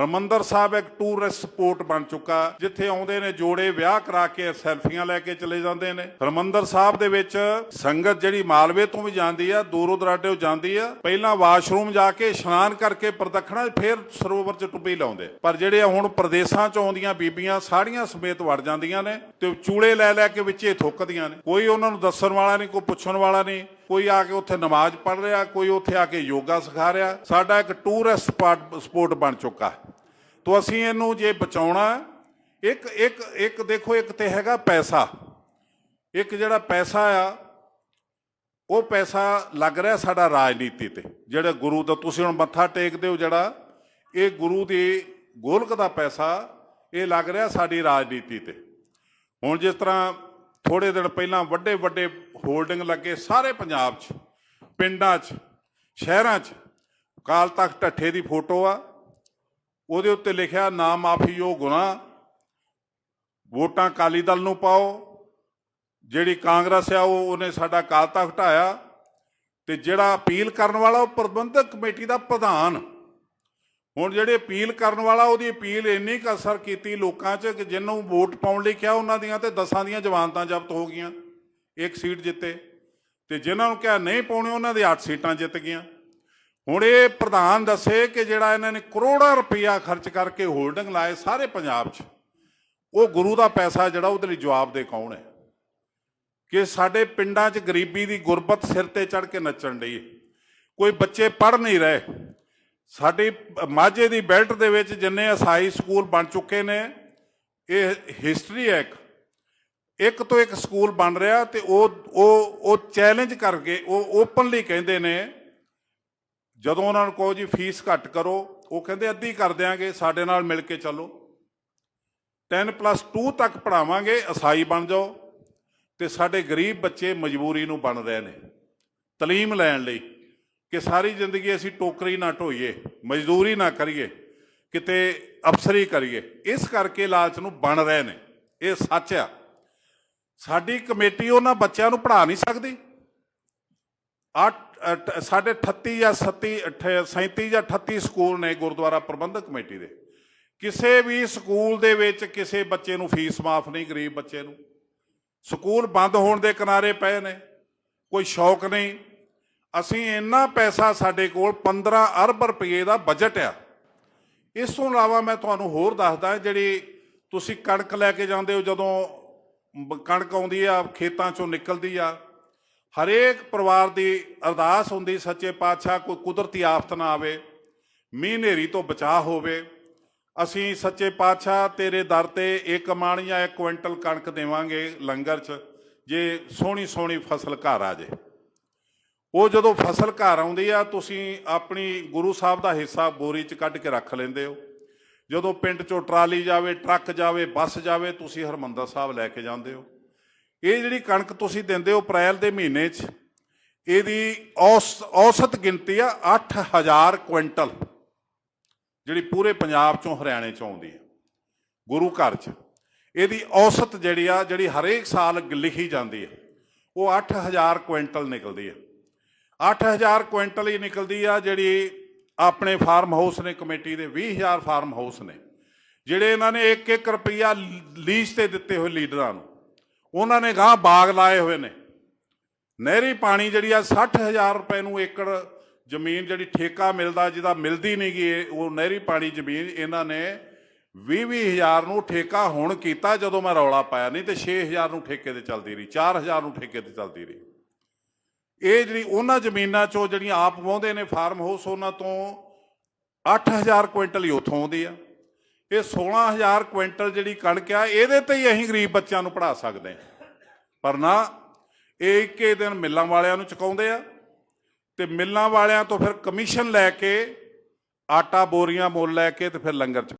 ਹਰਮੰਦਰ ਸਾਹਿਬ ਇੱਕ tourist support ਬਣ ਚੁੱਕਾ, ਜਿੱਥੇ ਆਉਂਦੇ ਨੇ ਜੋੜੇ ਵਿਆਹ ਕਰਾ ਕੇ ਸੈਲਫੀਆਂ ਲੈ ਕੇ ਚਲੇ ਜਾਂਦੇ ਨੇ। ਹਰਮੰਦਰ ਸਾਹਿਬ ਦੇ ਵਿੱਚ ਸੰਗਤ ਜਿਹੜੀ ਮਾਲਵੇ ਤੋਂ ਵੀ ਜਾਂਦੀ ਆ, ਦੂਰੋਂ ਦਰਾਡੇੋਂ ਜਾਂਦੀ ਆ, ਪਹਿਲਾਂ ਵਾਸ਼ਰੂਮ ਜਾ ਕੇ ਇਸ਼ਨਾਨ ਕਰਕੇ ਪ੍ਰਦਖਣਾ, ਫਿਰ ਸਰੋਵਰ 'ਚ ਟੁੱਬੀ ਲਾਉਂਦੇ। ਪਰ ਜਿਹੜੇ ਹੁਣ ਪ੍ਰਦੇਸ਼ਾਂ 'ਚ ਆਉਂਦੀਆਂ ਬੀਬੀਆਂ, ਸਾੜੀਆਂ ਸਮੇਤ ਵੜ ਜਾਂਦੀਆਂ ਨੇ ਤੇ ਚੂੜੇ ਲੈ ਲੈ ਕੇ ਵਿੱਚੇ ਥੁੱਕਦੀਆਂ ਨੇ। ਕੋਈ ਉਹਨਾਂ ਨੂੰ ਦੱਸਣ ਵਾਲਾ ਨਹੀਂ, ਕੋਈ ਪੁੱਛਣ ਵਾਲਾ ਨਹੀਂ। ਕੋਈ ਆ ਕੇ ਉੱਥੇ ਨਮਾਜ਼ ਪੜ੍ਹ ਰਿਹਾ, ਕੋਈ ਉੱਥੇ ਆ ਕੇ ਯੋਗਾ ਸਿਖਾ ਰਿਹਾ। ਸਾਡਾ ਇੱਕ ਟੂਰਿਸਟ ਸਪਾਟ ਸਪੋਰਟ ਬਣ ਚੁੱਕਾ ਹੈ। ਤੋ ਅਸੀਂ ਇਹਨੂੰ ਜੇ ਬਚਾਉਣਾ, ਇੱਕ ਇੱਕ ਇੱਕ ਦੇਖੋ, ਇੱਕ ਤੇ ਹੈਗਾ ਪੈਸਾ। ਇੱਕ ਜਿਹੜਾ ਪੈਸਾ ਆ, ਉਹ ਪੈਸਾ ਲੱਗ ਰਿਹਾ ਸਾਡਾ ਰਾਜਨੀਤੀ ਤੇ। ਜਿਹੜਾ ਗੁਰੂ ਦਾ, ਤੁਸੀਂ ਹੁਣ ਮੱਥਾ ਟੇਕਦੇ ਹੋ ਜਿਹੜਾ, ਇਹ ਗੁਰੂ ਦੀ ਗੋਲਕ ਦਾ ਪੈਸਾ, ਇਹ ਲੱਗ ਰਿਹਾ ਸਾਡੀ ਰਾਜਨੀਤੀ ਤੇ। ਹੁਣ ਜਿਸ ਤਰ੍ਹਾਂ ਥੋੜੇ ਦਿਨ ਪਹਿਲਾਂ ਵੱਡੇ ਵੱਡੇ ਹੋਲਡਿੰਗ ਲੱਗੇ ਸਾਰੇ ਪੰਜਾਬ 'ਚ, ਪਿੰਡਾਂ 'ਚ, ਸ਼ਹਿਰਾਂ 'ਚ। ਕਾਲ ਤਖਤ ਢੱਠੇ ਦੀ ਫੋਟੋ ਆ, ਉਹਦੇ ਉੱਤੇ ਲਿਖਿਆ, ਨਾ ਮਾਫ਼ੀ ਉਹ ਗੁਨਾਹ, ਵੋਟਾਂ ਅਕਾਲੀ ਦਲ ਨੂੰ ਪਾਓ, ਜਿਹੜੀ ਕਾਂਗਰਸ ਆ ਉਹ, ਉਹਨੇ ਸਾਡਾ ਕਾਲ ਤਖਤ ਢਾਇਆ ਤੇ ਜਿਹੜਾ ਅਪੀਲ ਕਰਨ ਵਾਲਾ ਉਹ ਪ੍ਰਬੰਧਕ ਕਮੇਟੀ ਦਾ ਪ੍ਰਧਾਨ ਹੁਣ ਜਿਹੜੇ ਅਪੀਲ ਕਰਨ ਵਾਲਾ, ਉਹਦੀ ਅਪੀਲ ਇੰਨੀ ਕੁ ਅਸਰ ਕੀਤੀ ਲੋਕਾਂ 'ਚ ਕਿ ਜਿਹਨੂੰ ਵੋਟ ਪਾਉਣ ਲਈ ਕਿਹਾ, ਉਹਨਾਂ ਦੀਆਂ ਤੇ ਦਸਾਂ ਦੀਆਂ ਜ਼ਮਾਨਤਾਂ ਜ਼ਬਤ ਹੋ ਗਈਆਂ, ਇੱਕ ਸੀਟ ਜਿੱਤੇ। ਤੇ ਜਿਨ੍ਹਾਂ ਨੂੰ ਕਿਹਾ ਨਹੀਂ ਪਾਉਣੇ, ਉਹਨਾਂ ਦੀ 8 ਸੀਟਾਂ ਜਿੱਤ ਗਈਆਂ। ਹੁਣ ਇਹ ਪ੍ਰਧਾਨ ਦੱਸੇ ਕਿ ਜਿਹੜਾ ਇਹਨਾਂ ਨੇ ਕਰੋੜਾਂ ਰੁਪਈਆ ਖਰਚ ਕਰਕੇ ਹੋਲਡਿੰਗ ਲਾਏ ਸਾਰੇ ਪੰਜਾਬ 'ਚ, ਉਹ ਗੁਰੂ ਦਾ ਪੈਸਾ ਜਿਹੜਾ ਉਹਦੇ ਲਈ ਜਵਾਬ ਦੇ ਕੌਣ ਹੈ? ਕਿ ਸਾਡੇ ਪਿੰਡਾਂ 'ਚ ਗਰੀਬੀ ਦੀ ਗੁਰਬਤ ਸਿਰ ਤੇ ਚੜ ਕੇ ਨੱਚਣ ਲਈ ਕੋਈ ਬੱਚੇ ਪੜ ਨਹੀਂ ਰਹੇ ਸਾਡੀ ਮਾਝੇ ਦੀ ਬੈਲਟ ਦੇ ਵਿੱਚ ਜਿੰਨੇ ਅਸਾਈ ਸਕੂਲ ਬਣ ਚੁੱਕੇ ਨੇ, ਇਹ ਹਿਸਟਰੀ ਹੈ ਇੱਕ। ਤੋਂ ਇੱਕ ਸਕੂਲ ਬਣ ਰਿਹਾ ਤੇ ਉਹ ਉਹ ਉਹ ਚੈਲੰਜ ਕਰਕੇ ਉਹ ਓਪਨਲੀ ਕਹਿੰਦੇ ਨੇ, ਜਦੋਂ ਉਹਨਾਂ ਨੂੰ ਕਹੋ ਜੀ ਫੀਸ ਘੱਟ ਕਰੋ, ਉਹ ਕਹਿੰਦੇ ਅੱਧੀ ਕਰ ਦਿਆਂਗੇ, ਸਾਡੇ ਨਾਲ ਮਿਲ ਕੇ ਚੱਲੋ। 10 2 ਤੱਕ ਪੜਾਵਾਂਗੇ ਅਸਾਈ ਬਣ ਜਾਓ। ਤੇ ਸਾਡੇ ਗਰੀਬ ਬੱਚੇ ਮਜਬੂਰੀ ਨੂੰ ਬਣ ਰਹੇ ਨੇ, ਤਾਲੀਮ ਲੈਣ ਲਈ। ਕਿ ਸਾਰੀ ਜ਼ਿੰਦਗੀ ਅਸੀਂ ਟੋਕਰੀ ਨਾ ਢੋਈਏ, ਮਜ਼ਦੂਰੀ ਨਾ ਕਰੀਏ, ਕਿਤੇ ਅਫਸਰੀ ਕਰੀਏ। ਇਸ ਕਰਕੇ ਲਾਲਚ ਨੂੰ ਬਣ ਰਹੇ ਨੇ। ਇਹ ਸੱਚ ਆ। ਸਾਡੀ ਕਮੇਟੀ ਉਹਨਾਂ ਬੱਚਿਆਂ ਨੂੰ ਪੜ੍ਹਾ ਨਹੀਂ ਸਕਦੀ। ਅੱਠ ਸਾਡੇ 38 ਜਾਂ 37 ਅਠ- 37 ਜਾਂ 38 ਸਕੂਲ ਨੇ ਗੁਰਦੁਆਰਾ ਪ੍ਰਬੰਧਕ ਕਮੇਟੀ ਦੇ। ਕਿਸੇ ਵੀ ਸਕੂਲ ਦੇ ਵਿੱਚ ਕਿਸੇ ਬੱਚੇ ਨੂੰ ਫੀਸ ਮਾਫ ਨਹੀਂ, ਗਰੀਬ ਬੱਚੇ ਨੂੰ। ਸਕੂਲ ਬੰਦ ਹੋਣ ਦੇ ਕਿਨਾਰੇ ਪਏ ਨੇ। ਕੋਈ ਸ਼ੌਕ ਨਹੀਂ। ਅਸੀਂ ਇੰਨਾ ਪੈਸਾ ਸਾਡੇ ਕੋਲ 15 ਅਰਬ ਰੁਪਏ ਦਾ ਬਜਟ ਆ। ਇਸ ਤੋਂ ਇਲਾਵਾ ਮੈਂ ਤੁਹਾਨੂੰ ਹੋਰ ਦੱਸਦਾ ਜਿਹੜੀ ਤੁਸੀਂ ਕਣਕ ਲੈ ਕੇ ਜਾਂਦੇ ਹੋ, ਜਦੋਂ ਬ- ਕਣਕ ਆਉਂਦੀ ਆ, ਖੇਤਾਂ ਚੋਂ ਨਿਕਲਦੀ ਆ, ਹਰੇਕ ਪਰਿਵਾਰ ਦੀ ਅਰਦਾਸ ਹੁੰਦੀ, ਸੱਚੇ ਪਾਤਸ਼ਾਹ ਕੋਈ ਕੁਦਰਤੀ ਆਫਤ ਨਾ ਆਵੇ ਮੀਂਹ ਹਨੇਰੀ ਤੋਂ ਬਚਾਅ ਹੋਵੇ। ਅਸੀਂ ਸੱਚੇ ਪਾਤਸ਼ਾਹ ਤੇਰੇ ਦਰ ਤੇ ਇੱਕ ਮਣ ਜਾਂ ਇੱਕ ਕੁਇੰਟਲ ਕਣਕ ਦੇਵਾਂਗੇ ਲੰਗਰ 'ਚ, ਜੇ ਸੋਹਣੀ ਸੋਹਣੀ ਫਸਲ ਘਰ ਆ ਜੇ। ਉਹ ਜਦੋਂ ਫਸਲ ਘਰ ਆਉਂਦੀ ਆ, ਤੁਸੀਂ ਆਪਣੀ ਗੁਰੂ ਸਾਹਿਬ ਦਾ ਹਿੱਸਾ ਬੋਰੀ 'ਚ ਕੱਢ ਕੇ ਰੱਖ ਲੈਂਦੇ ਹੋ। ਜਦੋਂ ਪਿੰਡ 'ਚੋਂ ਟਰਾਲੀ ਜਾਵੇ, ਟਰੱਕ ਜਾਵੇ, ਬੱਸ ਜਾਵੇ, ਤੁਸੀਂ ਹਰਮੰਦਰ ਸਾਹਿਬ ਲੈ ਕੇ ਜਾਂਦੇ ਹੋ। ਇਹ ਜਿਹੜੀ ਕਣਕ ਤੁਸੀਂ ਦਿੰਦੇ ਹੋ ਅਪ੍ਰੈਲ ਦੇ ਮਹੀਨੇ 'ਚ, ਇਹਦੀ ਔਸ- ਔਸਤ ਗਿਣਤੀ ਆ 8000 ਕੁਇੰਟਲ, ਜਿਹੜੀ ਪੂਰੇ ਪੰਜਾਬ 'ਚੋਂ ਹਰਿਆਣੇ 'ਚੋਂ ਆਉਂਦੀ ਹੈ ਗੁਰੂ ਘਰ 'ਚ। ਇਹਦੀ ਔਸਤ ਜਿਹੜੀ ਆ, ਜਿਹੜੀ ਹਰੇਕ ਸਾਲ ਲਿਖੀ ਜਾਂਦੀ ਹੈ ਉਹ 8000 ਕੁਇੰਟਲ ਨਿਕਲਦੀ ਹੈ 8000 ਕੁਇੰਟਲ ਹੀ ਨਿਕਲਦੀ ਆ, ਜਿਹੜੀ ਆਪਣੇ ਫਾਰਮ ਹਾਊਸ ਨੇ, ਕਮੇਟੀ ਦੇ 20000 ਫਾਰਮ ਹਾਊਸ ਨੇ। ਜਿਹੜੇ ਇਹਨਾਂ ਨੇ 1-1 ਰੁਪਈਆ ਲੀਜ਼ ਤੇ ਦਿੱਤੇ ਹੋਏ ਲੀਡਰਾਂ ਨੂੰ। ਉਹਨਾਂ ਨੇ ਗਾਂ ਬਾਗ ਲਾਏ ਹੋਏ ਨੇ। ਨਹਿਰੀ ਪਾਣੀ ਜਿਹੜੀ ਆ 60000 ਰੁਪਏ ਨੂੰ ਏਕੜ ਜ਼ਮੀਨ ਜਿਹੜੀ ਠੇਕਾ ਮਿਲਦਾ, ਜਿਹਦਾ ਮਿਲਦੀ ਨਹੀਂ ਗੀ ਉਹ ਨਹਿਰੀ ਪਾਣੀ ਜ਼ਮੀਨ ਇਹਨਾਂ ਨੇ 20-20000 ਨੂੰ ਠੇਕਾ ਹੁਣ ਕੀਤਾ, ਜਦੋਂ ਮੈਂ ਰੌਲਾ ਪਾਇਆ। ਨਹੀਂ ਤੇ 6000 ਨੂੰ ਠੇਕੇ ਤੇ ਚੱਲਦੀ ਰਹੀ 4000 ਨੂੰ ਠੇਕੇ ਤੇ ਚੱਲਦੀ ਰਹੀ। ਇਹ ਜਿਹੜੀ ਉਹਨਾਂ ਜ਼ਮੀਨਾਂ ਚੋਂ ਜਿਹੜੀਆਂ ਆਪ ਵਾਹੁੰਦੇ ਨੇ ਫਾਰਮ ਹਾਊਸ, ਉਹਨਾਂ ਤੋਂ 8000 ਕੁਇੰਟਲ ਹੀ ਉੱਥੋਂ ਆਉਂਦੀ ਆ। ਇਹ 16000 ਕੁਇੰਟਲ ਜਿਹੜੀ ਕਣਕ ਆ, ਇਹਦੇ ਤੇ ਹੀ ਅਸੀਂ ਗਰੀਬ ਬੱਚਿਆਂ ਨੂੰ ਪੜ੍ਹਾ ਸਕਦੇ ਹਾਂ। ਪਰ ਨਾ, ਇਹ ਇੱਕੇ ਦਿਨ ਮਿੱਲਾਂ ਵਾਲਿਆਂ ਨੂੰ ਚੁਕਾਉਂਦੇ ਆ ਤੇ ਮਿੱਲਾਂ ਵਾਲਿਆਂ ਤੋਂ ਫਿਰ ਕਮਿਸ਼ਨ ਲੈ ਕੇ ਆਟਾ ਬੋਰੀਆਂ ਮੁੱਲ ਲੈ ਕੇ ਤੇ ਫਿਰ ਲੰਗਰ ਚ